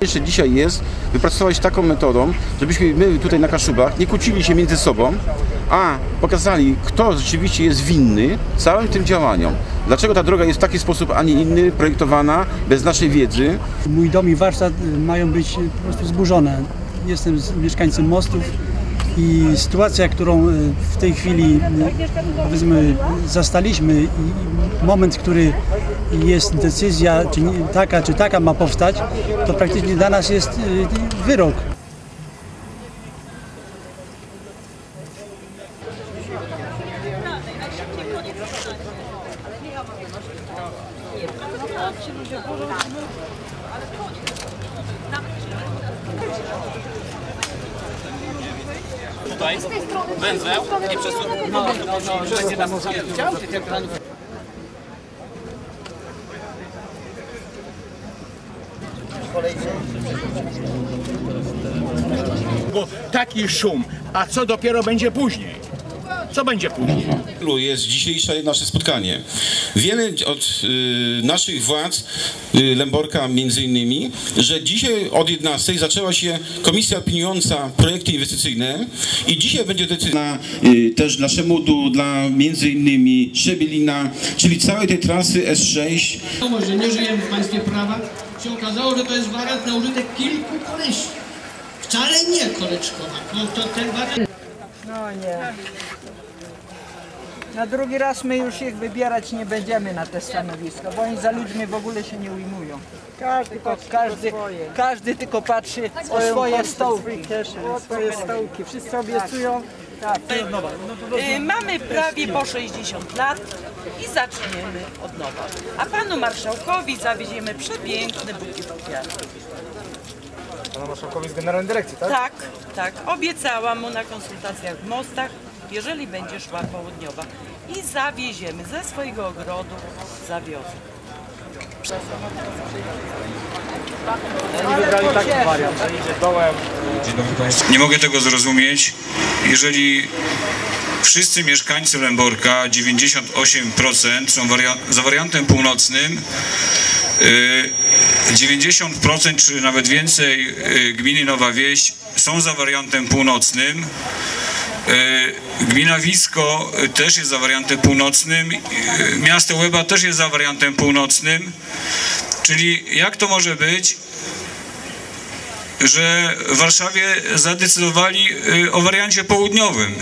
Jeszcze dzisiaj jest wypracować taką metodą, żebyśmy my tutaj na Kaszubach nie kłócili się między sobą, a pokazali, kto rzeczywiście jest winny całym tym działaniom. Dlaczego ta droga jest w taki sposób, a nie inny, projektowana bez naszej wiedzy. Mój dom i warsztat mają być po prostu zburzone. Jestem mieszkańcem Mostów i sytuacja, którą y, w tej chwili y, powiedzmy zastaliśmy i moment, który jest decyzja czy taka czy taka ma powstać, to praktycznie dla nas jest y, wyrok. Tutaj węzeł i przesuń. Będzie nas chciał, czy tylko Bo taki szum, a co dopiero będzie później? Co będzie później? celu jest dzisiejsze nasze spotkanie. Wiemy od y, naszych władz, y, Lęborka między innymi, że dzisiaj od 11 zaczęła się komisja opiniująca projekty inwestycyjne i dzisiaj będzie decyzja y, też dla Szemudu, dla między innymi Szabelina, czyli całej tej trasy S6. świadomość, że nie żyjemy w państwie prawa, się okazało, że to jest wariant na użytek kilku kolesi. Wcale nie koleczkowa, bo to ten wariant... No nie. Na drugi raz my już ich wybierać nie będziemy na te stanowiska, bo oni za ludźmi w ogóle się nie ujmują. Każdy, tylko, każdy, każdy tylko patrzy o swoje stołki. O swoje stołki. Wszyscy obiecują. Tak. Y, Mamy prawie po 60 lat i zaczniemy od nowa. A panu marszałkowi zawieziemy przepiękny bukiet kwiatów. Pana marszałkowi z generalnej dyrekcji, tak? Tak, tak. Obiecałam mu na konsultacjach w Mostach, jeżeli będzie szła południowa. I zawieziemy ze swojego ogrodu, zawiozę. Nie mogę tego zrozumieć, jeżeli wszyscy mieszkańcy Lęborka, 98% są waria- za wariantem północnym, y, 90% czy nawet więcej y, gminy Nowa Wieś są za wariantem północnym. Y, Gmina Wisko y, też jest za wariantem północnym, y, miasto Łeba też jest za wariantem północnym. Czyli jak to może być, że w Warszawie zadecydowali o wariancie południowym.